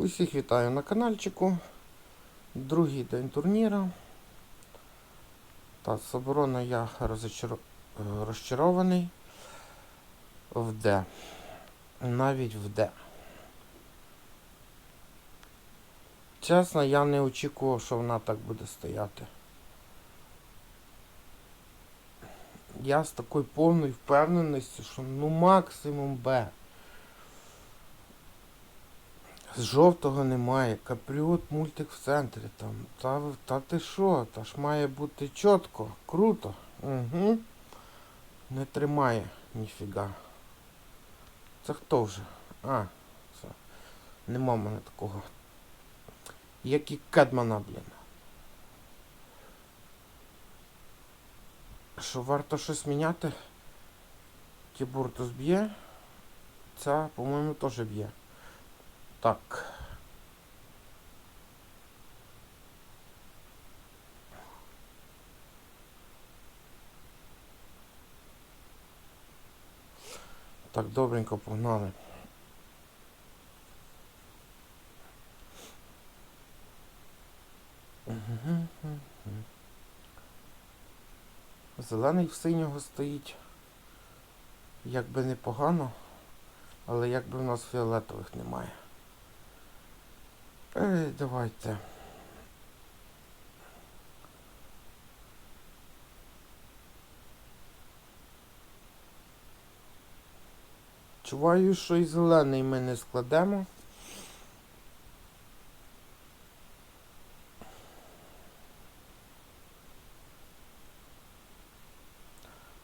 Усіх вітаю на каналчику. Другий день турніра. Та з оборони я е, розчарований в Д. Навіть в Д. Чесно, я не очікував, що вона так буде стояти. Я з такою повною впевненістю, що ну максимум Б. Жовтого немає. Капріот мультик в центрі там. Та, та ти що? Та ж має бути чітко, круто. Угу. Не тримає ніфіга. Це хто вже? А, це. Нема мене такого. Як і Кедмана, блін. Що варто щось міняти? Тібуртус б'є. Ця, по-моєму, теж б'є. Так. Так, добренько погнали. Зелений в синього стоїть. Якби непогано, але якби в нас фіолетових немає. Ей, давайте. Чуваю, що і зелений ми не складемо.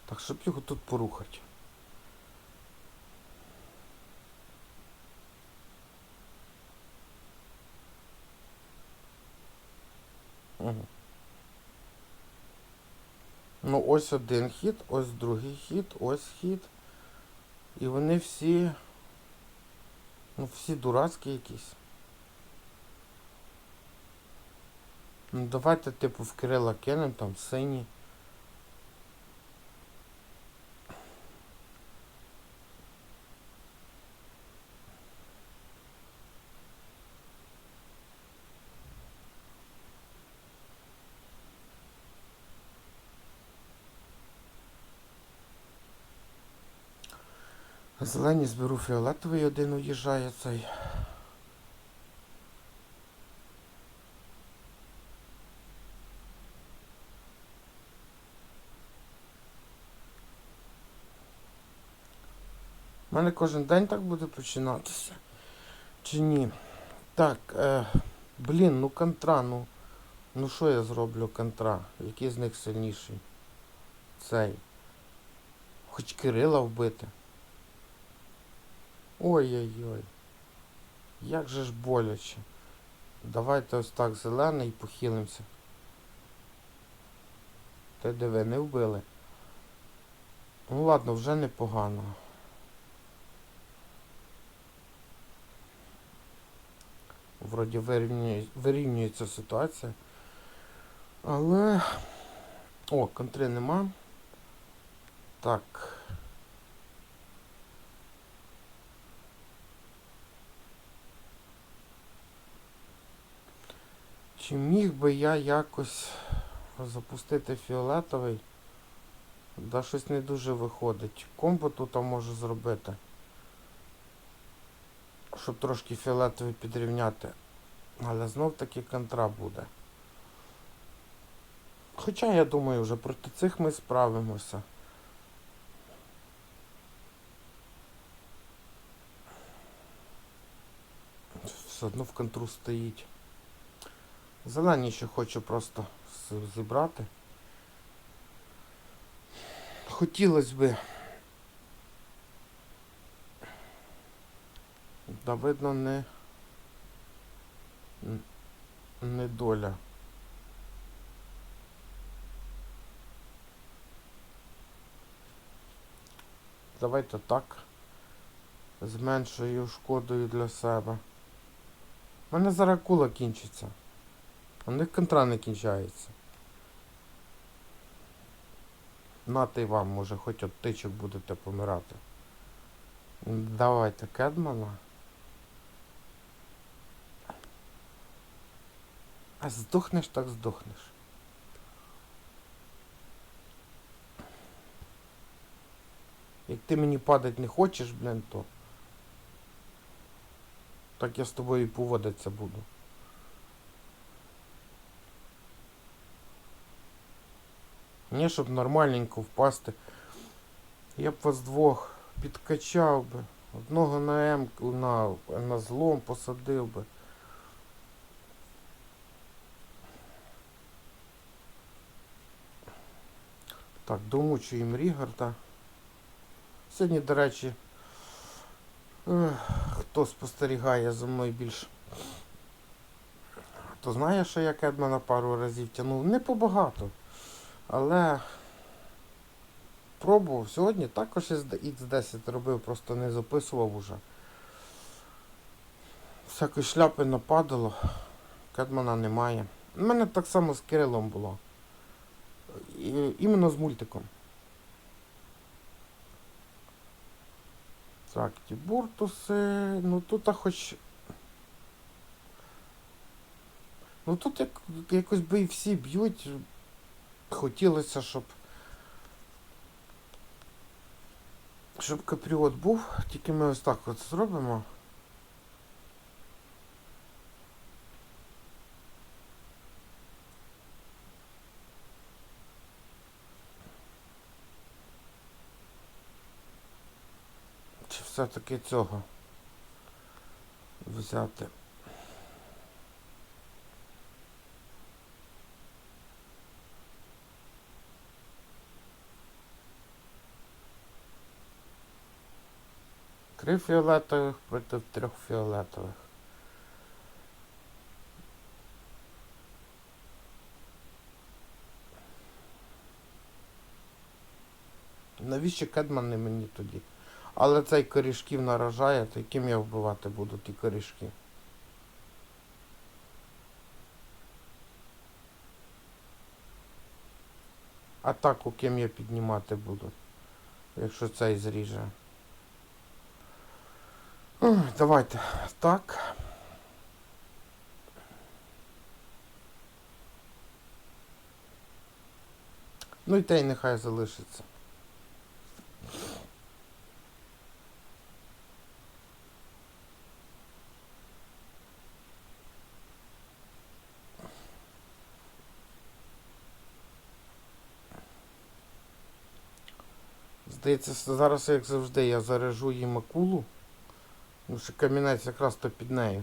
Так, щоб його тут порухати. Ну, ось один хід, ось другий хід, ось хід. І вони всі. Ну, всі дурацькі якісь. Ну, давайте, типу, в Кирила кинемо там сині. Зелені зберу фіолетовий, один уїжджає цей. У мене кожен день так буде починатися. Чи ні? Так, е, блін, ну контра, ну. Ну що я зроблю контра? Який з них сильніший? Цей. Хоч Кирила вбити. Ой-ой-ой. Як же ж боляче. Давайте ось так зелений похилимося. Ти диви, не вбили. Ну ладно, вже непогано. Вроді вирівнює, вирівнюється ситуація. Але... О, контри нема. Так. Чи міг би я якось запустити фіолетовий? Да щось не дуже виходить. Комбо тут можу зробити. Щоб трошки фіолетовий підрівняти. Але знов таки контра буде. Хоча я думаю, вже проти цих ми справимося. Все одно в контру стоїть. Зелені ще хочу просто зібрати. Хотілося би. Да видно не. Не доля. Давайте так. З меншою шкодою для себе. У мене зараз кула кінчиться. У них контра не кінчається. Нате й вам, може, хоч от тичок будете помирати. Давайте Кедмана. А здохнеш, так здохнеш. Як ти мені падать не хочеш, блін, то. Так я з тобою і поводитися буду. Ні, щоб нормальненько впасти. Я б вас двох підкачав би. Одного на М, на, на злом посадив би. Так, домучуємо Рігарда. Сьогодні, до речі, хто спостерігає за мною більш, то знає, що я Кедмана пару разів тягнув. Не побагато. Але пробував сьогодні також X10 робив, просто не записував уже. Всякої шляпи нападало, Кедмана немає. У мене так само з Кирилом було. І, іменно з мультиком. Так, ті буртуси. Ну тут а хоч. Ну тут як, якось би і всі б'ють. Хотілося, щоб. Щоб капріот був, тільки ми ось так от зробимо. Чи все-таки цього взяти? Три фіолетових проти трьох фіолетових. Навіщо Кедман не мені тоді? Але цей корішків наражає, то яким я вбивати буду ті корішки? Атаку ким я піднімати буду, якщо цей зріже. Давайте так. Ну і те й нехай залишиться. Здається, зараз, як завжди, я заряжу їм акулу. Тому що камінець якраз то під нею.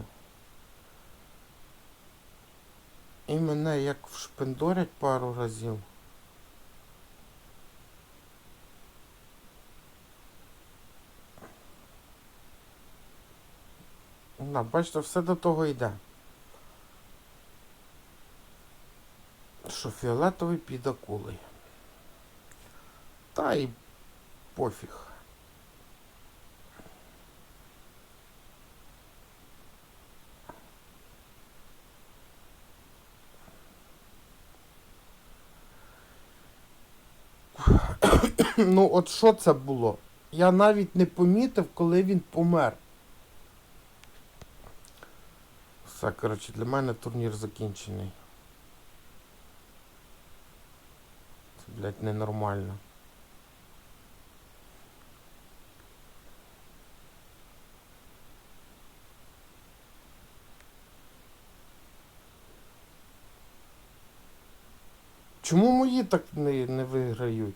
І мене як вшпендорять пару разів. На, бачите, все до того йде. Що фіолетовий під акулою. Та й пофіг. Ну, от що це було? Я навіть не помітив, коли він помер. Все, коротше, для мене турнір закінчений. Це, блядь, ненормально. Чому мої так не, не виграють?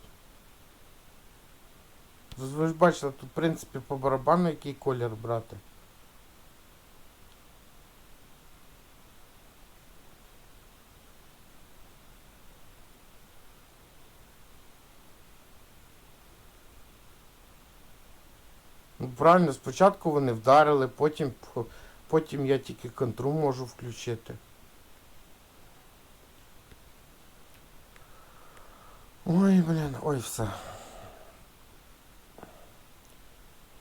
Ви ж бачите, тут в принципі по барабану який колір брати. Ну, правильно, спочатку вони вдарили, потім, потім я тільки контру можу включити. Ой, блін, ой, все.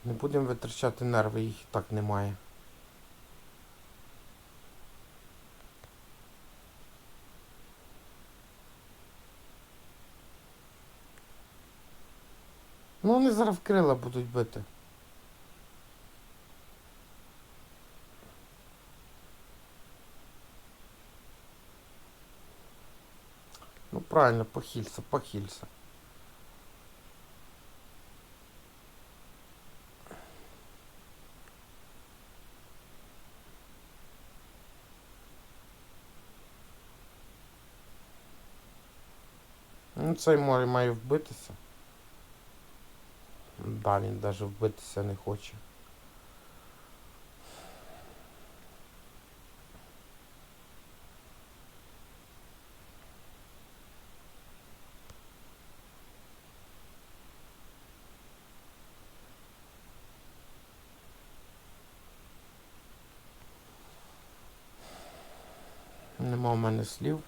Не будемо витрачати нерви, їх і так немає. Ну вони зараз в крила будуть бити. Ну правильно, похилься, похилься. Ну, цей море має вбитися. Да, він навіть вбитися не хоче. Нема в мене слів.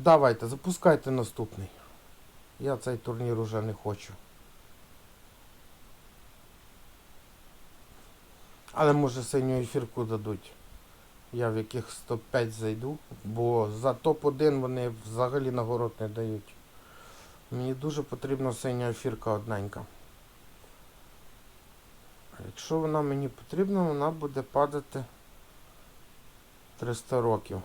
Давайте, запускайте наступний. Я цей турнір уже не хочу. Але може синю ефірку дадуть. Я в яких 105 зайду, бо за топ-1 вони взагалі нагород не дають. Мені дуже потрібна синя ефірка одненька. Якщо вона мені потрібна, вона буде падати 300 років.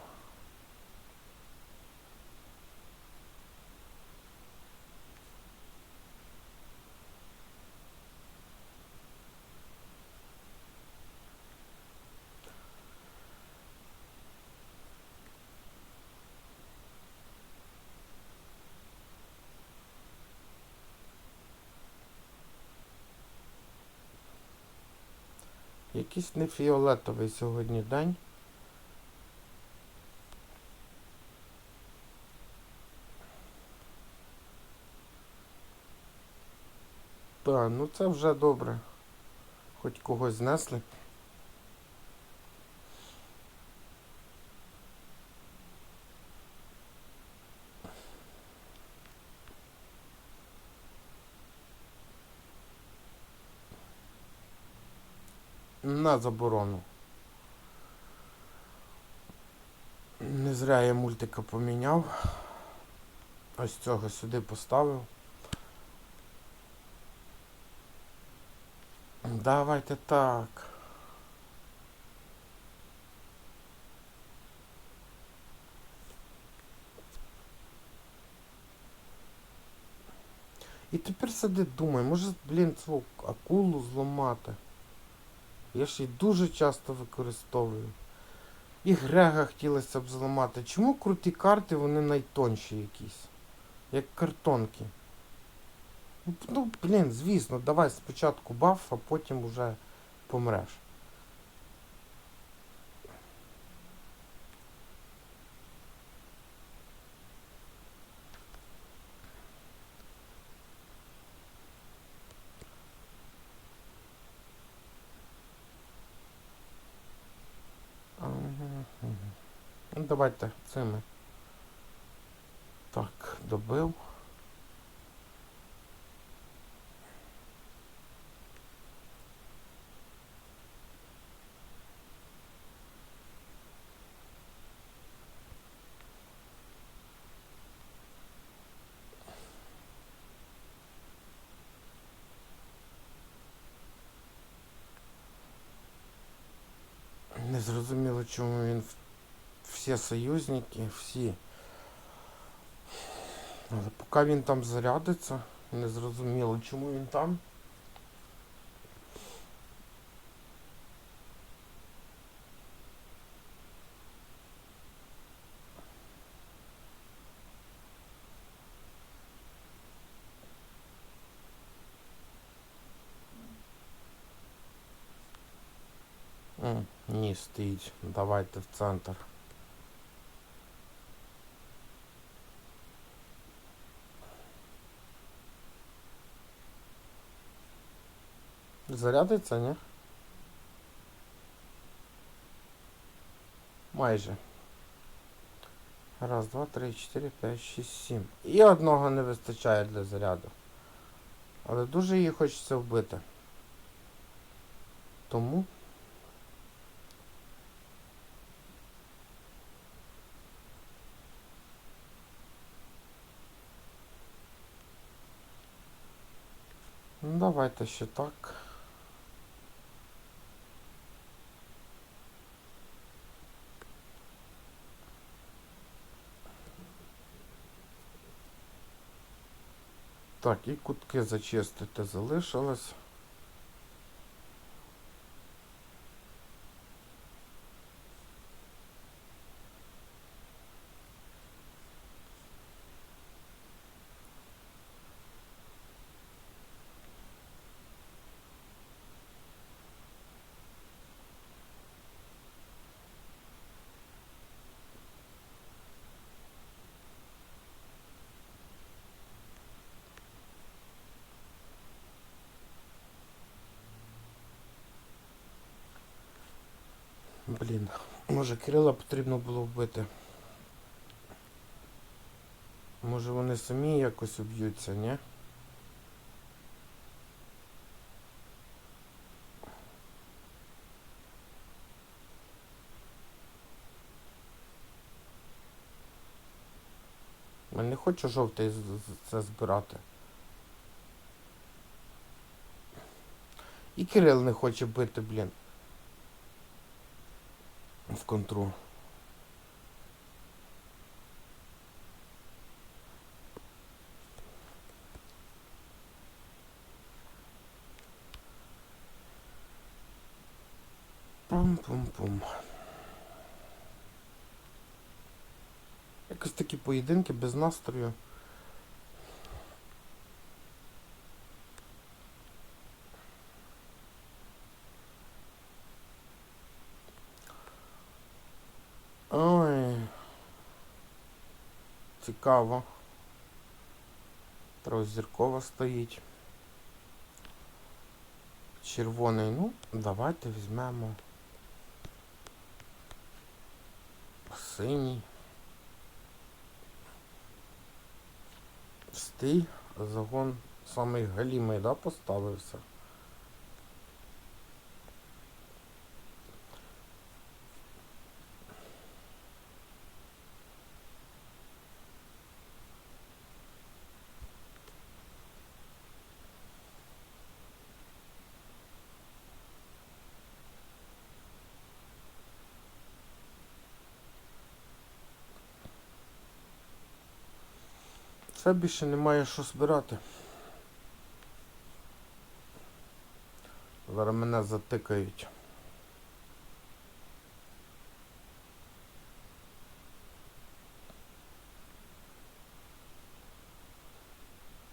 Якийсь не фіолетовий сьогодні день. Так, ну це вже добре. Хоч когось знесли. На заборону. Не зря я мультика поміняв. Ось цього сюди поставив. Давайте так. І тепер сиди думай, може, блін, цю акулу зламати. Я ж її дуже часто використовую. І Грега хотілося б зламати. Чому круті карти, вони найтонші якісь? Як картонки. Ну, Ну, блін, звісно, давай спочатку баф, а потім уже помреш. Давайте цими. Так, добив. Не зрозуміло, чому він в- всі союзники, всі. Але поки він там зарядиться, не зрозуміло, чому він там. М, Ні, стоїть. Давайте в центр. Зарядиться, ні? Майже. Раз, два, три, чотири, п'ять, шість, сім. І одного не вистачає для заряду. Але дуже її хочеться вбити. Тому... Ну давайте ще так. Так, і кутки зачистити залишилось. Блін, може Кирила потрібно було вбити. Може вони самі якось уб'ються, ні? Я не хочу жовтий це збирати. І Кирил не хоче бити, блін. В контру. Пум-пум-пум. Якось такі поєдинки без настрою. Ой. Цікаво. Трьохзіркова стоїть. Червоний, ну, давайте візьмемо. Синій. Стій, загон самий галімий, да, поставився. Це більше немає що збирати. Зараз мене затикають.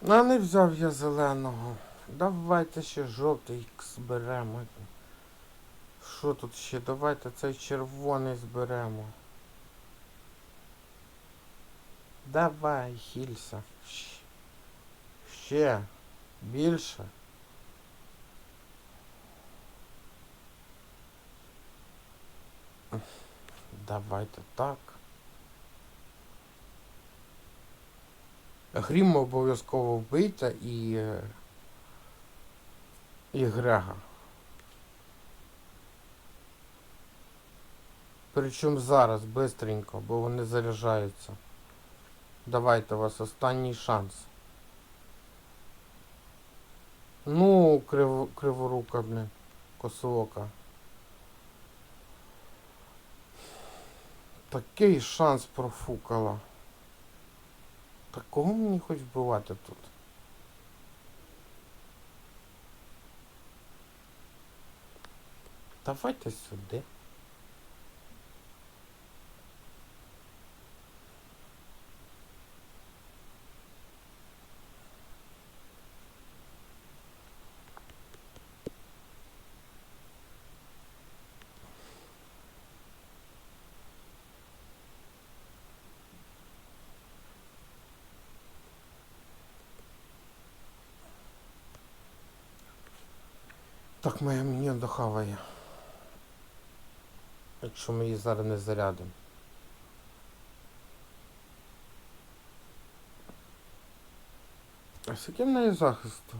А не взяв я зеленого. Давайте ще жовтий зберемо. Що тут ще? Давайте цей червоний зберемо. Давай, хілься. Ще. Більше. Давайте так. Грім обов'язково вбийте і. І Грега. Причому зараз, бистренько, бо вони заряджаються. Давайте у вас останній шанс. Ну, крив... криворука, блін. Косоока. Такий шанс профукала. Так кого мені хоч вбивати тут? Давайте сюди. Так, моя міньон дохаває. Якщо ми її зараз не зарядимо. А скільки в неї захисту?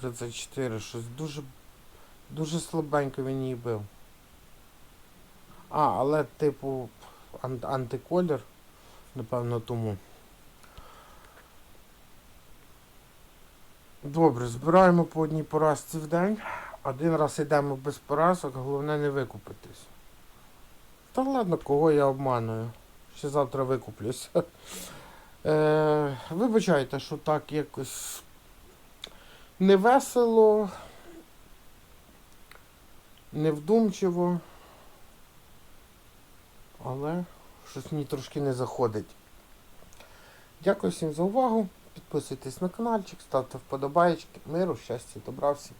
34, щось дуже дуже слабенько він її бив. А, але типу ан- антиколір, напевно, тому. Добре, збираємо по одній поразці в день. Один раз йдемо без поразок, головне не викупитись. Та ладно, кого я обманую. Ще завтра викуплюсь. Е, вибачайте, що так якось невесело, невдумчиво. Але щось мені трошки не заходить. Дякую всім за увагу. Підписуйтесь на каналчик, ставте вподобайки. Миру, щастя, добра всім.